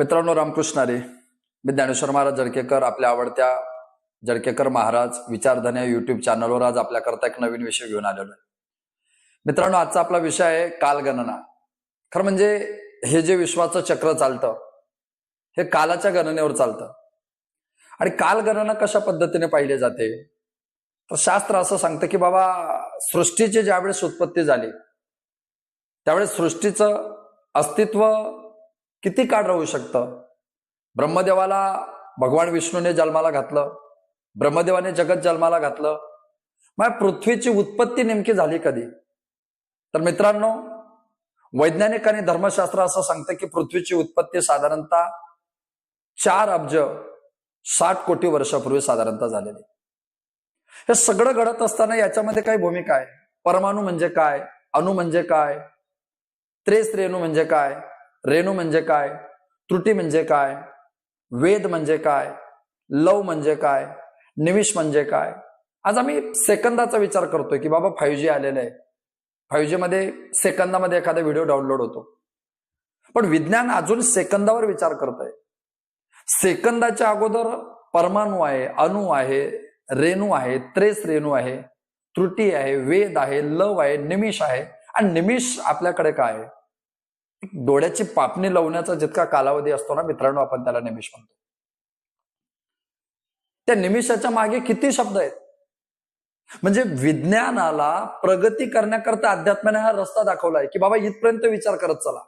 मित्रांनो रामकृष्णारे मी ज्ञानेश्वर महाराज जडकेकर आपल्या आवडत्या जडकेकर महाराज विचारधन्या युट्यूब चॅनलवर आज आपल्याकरता एक नवीन विषय घेऊन आलेलो आहे. मित्रांनो आजचा आपला विषय आहे कालगणना. खरं म्हणजे हे जे विश्वाचं चक्र चालतं हे कालाच्या गणनेवर चालतं. आणि कालगणना कशा पद्धतीने पाहिले जाते? तर शास्त्र असं सांगतं की बाबा सृष्टीची ज्यावेळेस उत्पत्ती झाली त्यावेळेस सृष्टीचं अस्तित्व किती काळ राहू शकतं? ब्रह्मदेवाला भगवान विष्णूने जन्माला घातलं. ब्रह्मदेवाने जगत जन्माला घातलं. मग पृथ्वीची उत्पत्ती नेमकी झाली कधी? तर मित्रांनो वैज्ञानिक आणि धर्मशास्त्र असं सांगतं की पृथ्वीची उत्पत्ती साधारणतः चार अब्ज साठ कोटी वर्षापूर्वी साधारणतः झालेली. हे सगळं घडत असताना याच्यामध्ये काही भूमिका आहे. परमाणू म्हणजे काय? अणु म्हणजे काय? त्रेस रेणू म्हणजे काय? रेणू म्हणजे काय? त्रुटी म्हणजे काय? वेद म्हणजे काय? लव म्हणजे काय? निमिष म्हणजे काय? आज आम्ही सेकंदाचा विचार करतोय की बाबा फाईव्ह जी आलेलं आहे. फाईव्ह जी मध्ये सेकंदामध्ये एखादा व्हिडिओ डाउनलोड होतो. पण विज्ञान अजून सेकंदावर विचार करत आहे सेकंदाच्या अगोदर परमाणू आहे अणू आहे रेणू आहे त्रेस रेणू आहे त्रुटी आहे वेद आहे लव आहे निमिष आहे. आणि निमिष आपल्याकडे काय आहे? डोळ्याची पापणी लावण्याचा जितका कालावधी असतो ना मित्रांनो आपण त्याला निमिष म्हणतो. त्या निमिषाच्या मागे किती शब्द आहेत? म्हणजे विज्ञानाला प्रगती करण्याकरता अध्यात्माने हा रस्ता दाखवलाय की बाबा इथपर्यंत विचार करत चला.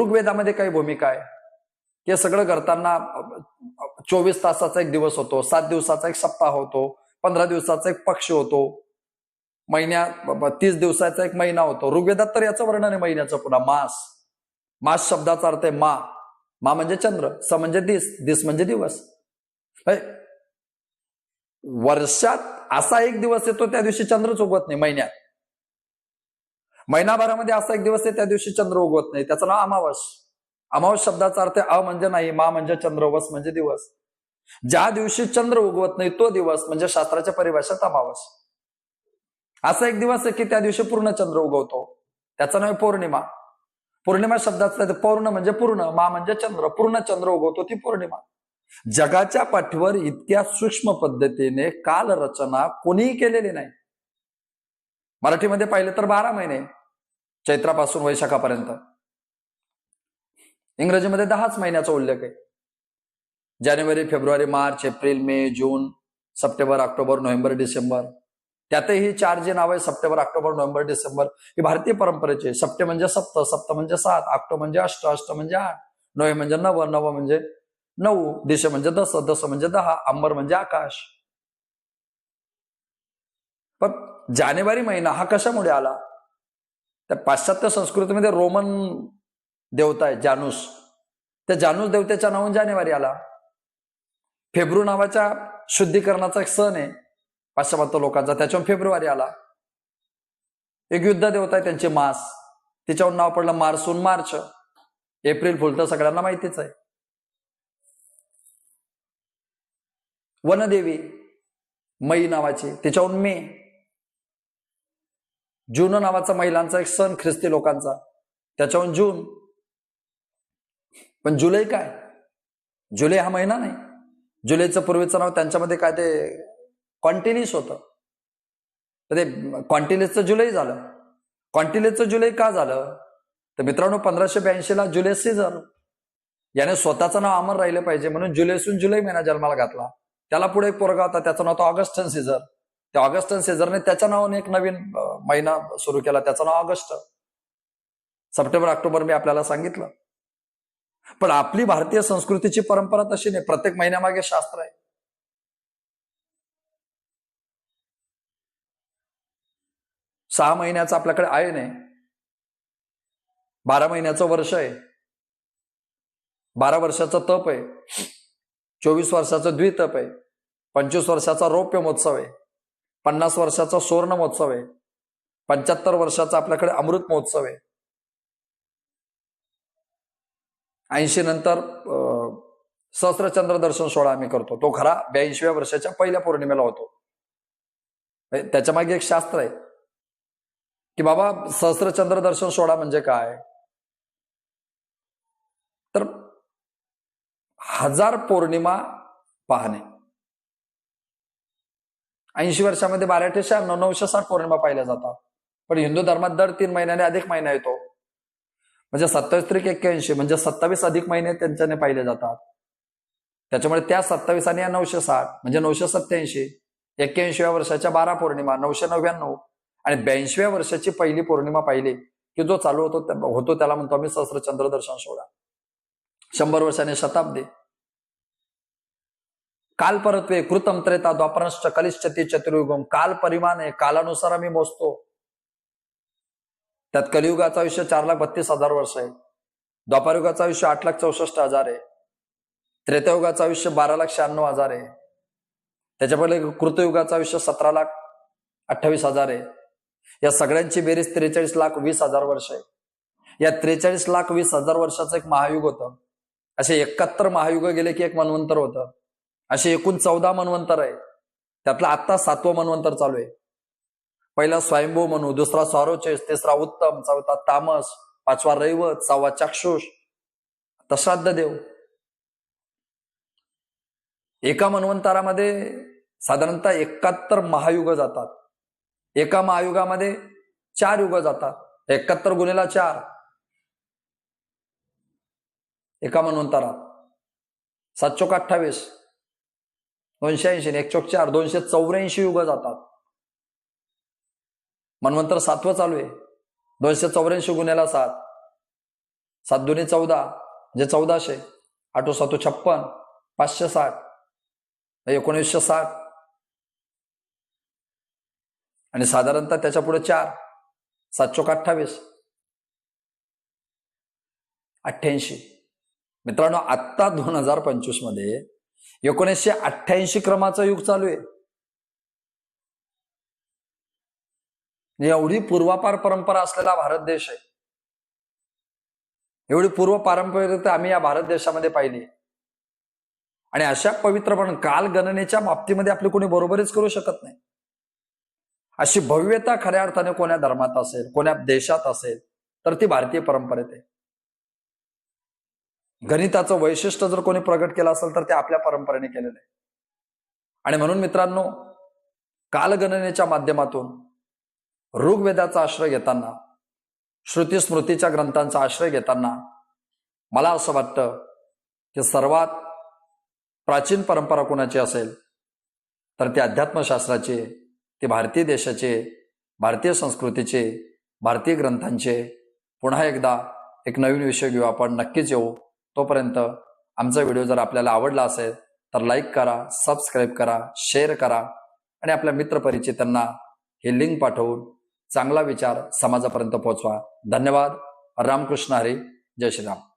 ऋग्वेदामध्ये काही भूमिका आहे. हे सगळं करताना चोवीस तासाचा एक दिवस होतो सात दिवसाचा एक सप्ताह होतो पंधरा दिवसाचा एक पक्ष होतो. महिन्या तीस दिवसाचा एक महिना होतो. ऋग्वेदात तर याचं वर्णन आहे महिन्याचं पुन्हा मास. मास शब्दाचा अर्थ आहे मा. मा म्हणजे चंद्र स म्हणजे दिस दिस म्हणजे दिवस. वर्षात असा एक दिवस येतो त्या दिवशी चंद्रच उगवत नाही महिन्यात. महिनाभरामध्ये असा एक दिवस आहे त्या दिवशी चंद्र उगवत नाही. त्याचं नाव अमावस. अमावस शब्दाचा अर्थ अ म्हणजे नाही मा म्हणजे चंद्र वस म्हणजे दिवस. ज्या दिवशी चंद्र उगवत नाही तो दिवस म्हणजे शास्त्राच्या परिभाषेत अमावस. असा एक दिवस आहे की त्या दिवशी पूर्ण चंद्र उगवतो. त्याचं नाव पौर्णिमा. पौर्णिमा शब्दाचं पौर्ण म्हणजे पूर्ण मा म्हणजे चंद्र. पूर्ण चंद्र उगवतो ती पौर्णिमा. जगाच्या पाठीवर इतक्या सूक्ष्म पद्धतीने काल रचना कोणीही केलेली नाही. मराठीमध्ये पाहिलं तर बारा महिने चैत्रापासून वैशाखापर्यंत. इंग्रजीमध्ये दहाच महिन्याचा उल्लेख आहे. जानेवारी फेब्रुवारी मार्च एप्रिल मे जून सप्टेंबर ऑक्टोबर नोव्हेंबर डिसेंबर. त्यातही चार जे नाव आहे सप्टेंबर ऑक्टोबर नोव्हेंबर डिसेंबर ही भारतीय परंपरेचे सप्टे म्हणजे सप्त सप्त म्हणजे सात ऑक्टो म्हणजे अष्ट अष्ट म्हणजे आठ नवे म्हणजे नव नव म्हणजे नऊ दिशे म्हणजे दस दस म्हणजे दहा अंबर म्हणजे आकाश. पण जानेवारी महिना हा कशामुळे आला? त्या पाश्चात्य संस्कृतीमध्ये रोमन देवता आहे जानूस. त्या जानूस देवतेच्या नावून जानेवारी आला. फेब्रु नावाच्या शुद्धीकरणाचा एक सण आहे. पाश्चिमात्य लोकांचा. त्याच्यावर फेब्रुवारी आला. एक युद्ध देवता आहे त्यांचे मास. तिच्यावर नाव पडलं मार्सून मार्च. एप्रिल फुल तर सगळ्यांना माहितीच आहे. वनदेवी मई नावाची तिच्याहून मे. जून नावाचा महिलांचा एक सण ख्रिस्ती लोकांचा. त्याच्याहून जून. पण जुलै काय? जुलै हा महिना नाही. जुलैचं पूर्वीचं नाव त्यांच्यामध्ये काय ते कॉन्टिन्युअस होतं. तर ते क्वांटिलिसचं जुलै झालं. कॉन्टिन्युअसचं जुलै का झालं? तर मित्रांनो पंधराशे ब्याऐंशीला जुलै सीझर याने स्वतःचं नाव अमर राहिलं पाहिजे म्हणून जुलैसून जुलै महिना जन्माला घातला. त्याला पुढे एक पोरगा होता त्याचं नाव होतं ऑगस्टन सीझर त्या ऑगस्टन सीझरने त्याच्या नावाने एक नवीन महिना सुरू केला. त्याचं नाव ऑगस्ट. सप्टेंबर ऑक्टोबर मी आपल्याला सांगितलं. पण आपली भारतीय संस्कृतीची परंपरा तशी नाही. प्रत्येक महिन्यामागे शास्त्र आहे. सहा महिन्याचं आपल्याकडे आहे नाही बारा महिन्याचं वर्ष आहे. बारा वर्षाचं तप आहे. चोवीस वर्षाचं द्वितप आहे. पंचवीस वर्षाचा रौप्य महोत्सव आहे. पन्नास वर्षाचा सुवर्ण महोत्सव आहे. पंच्याहत्तर वर्षाचा आपल्याकडे अमृत महोत्सव आहे. ऐंशी नंतर सहस्रचंद्र दर्शन सोहळा आम्ही करतो. तो खरा ब्याऐंशीव्या वर्षाच्या पहिल्या पौर्णिमेला होतो. म्हणजे त्याच्यामागे एक शास्त्र आहे. की बाबा सहस्रचंद्र दर्शन सोडा म्हणजे काय? तर हजार पौर्णिमा पाहणे. ऐंशी वर्षामध्ये बाराशे शहाण्णव नऊशे साठ पौर्णिमा पाहिल्या जातात. पण हिंदू धर्मात दर तीन महिन्याने अधिक महिना येतो. म्हणजे सत्तावीस त्रिक एक्क्याऐंशी म्हणजे सत्तावीस अधिक महिने त्यांच्याने पाहिले जातात. त्याच्यामुळे त्या सत्तावीस आणि या नऊशे साठ म्हणजे नऊशे सत्याऐंशी एक्क्याऐंशीव्या वर्षाच्या बारा पौर्णिमा नऊशे नव्याण्णव आणि ब्याऐंशीव्या वर्षाची पहिली पौर्णिमा पाहिली की जो चालू होतो होतो त्याला म्हणतो आम्ही सहस्रचंद्र दर्शन सोहळा शंभर वर्षाने शताब्दी. काल परत्वे कृतम त्रेता द्वापरश्च कलिश्चती चतुर्युगम. काल परिमाण आहे कालानुसार आम्ही मोजतो. त्यात कलियुगाचं आयुष्य चार लाख बत्तीस हजार वर्ष आहे. द्वापारयुगाचं आयुष्य आठ लाख चौसष्ट हजार आहे. त्रेतायुगाचं आयुष्य बारा लाख शहाण्णव हजार आहे. त्याच्या पहिले कृतयुगाचं आयुष्य सतरा लाख अठ्ठावीस हजार आहे. या सगळ्यांची बेरीज त्रेचाळीस लाख वीस हजार वर्ष आहे. या त्रेचाळीस लाख वीस हजार वर्षाचं एक महायुग होतं. असे एकाहत्तर महायुग गेले की एक मनवंतर होतं. असे एकूण चौदा मनवंतर आहे. त्यातलं आत्ता सातवं मनवंतर चालू आहे. पहिला स्वयंभू मनू दुसरा स्वारोचेस तिसरा उत्तम चौथा तामस पाचवा रैवत सहावा चाक्षुष. आता श्राद्ध देव. एका मनवंतरामध्ये साधारणतः एकाहत्तर महायुग जातात. एका महायुगामध्ये चार युग जातात. एकाहत्तर गुन्हेला चार. एका मनवंतरात सात चोक अठ्ठावीस. दोनशे ऐंशी एक चोक चार दोनशे चौऱ्याऐंशी युग जातात. मनवंतर सातवं चालू आहे. दोनशे चौऱ्याऐंशी गुन्ह्याला सात. सात दोन्ही चौदा म्हणजे चौदाशे. आठो सातो छप्पन पाचशे साठ. एकोणीसशे साठ. आणि साधारणतः त्याच्या पुढे चार सात चोक अठ्ठावीस. अठ्ठ्याऐंशी. मित्रांनो आत्ता दोन हजार पंचवीसमध्ये एकोणीसशे अठ्ठ्याऐंशी क्रमाचं युग चालू आहे. म्हणजे एवढी पूर्वापार परंपरा असलेला भारत देश आहे. एवढी पूर्व पारंपरिकता आम्ही या भारत देशामध्ये पाहिली आणि अशा पवित्र पण काल गणनेच्या बाबतीमध्ये आपली कोणी बरोबरीच करू शकत नाही. अशी भव्यता खऱ्या अर्थाने कोण्या धर्मात असेल कोण्या देशात असेल तर ती भारतीय परंपरेत आहे. गणिताचं वैशिष्ट्य जर कोणी प्रगट केलं असेल तर ते आपल्या परंपरेने केलेलं आहे. आणि म्हणून मित्रांनो कालगणनेच्या माध्यमातून ऋग्वेदाचा आश्रय घेताना श्रुती स्मृतीच्या ग्रंथांचा आश्रय घेताना मला असं वाटतं की सर्वात प्राचीन परंपरा कोणाची असेल तर ती अध्यात्मशास्त्राची ते भारतीय देशाचे भारतीय संस्कृतीचे भारतीय ग्रंथांचे पुन्हा एकदा एक नवीन विषय घेऊ. आपण नक्कीच येऊ. तोपर्यंत आमचा व्हिडिओ जर आपल्याला आवडला असेल तर लाईक करा सबस्क्राईब करा शेअर करा आणि आपल्या मित्रपरिचितांना हे लिंक पाठवून चांगला विचार समाजापर्यंत पोहोचवा. धन्यवाद. रामकृष्ण हरी. जय श्रीराम.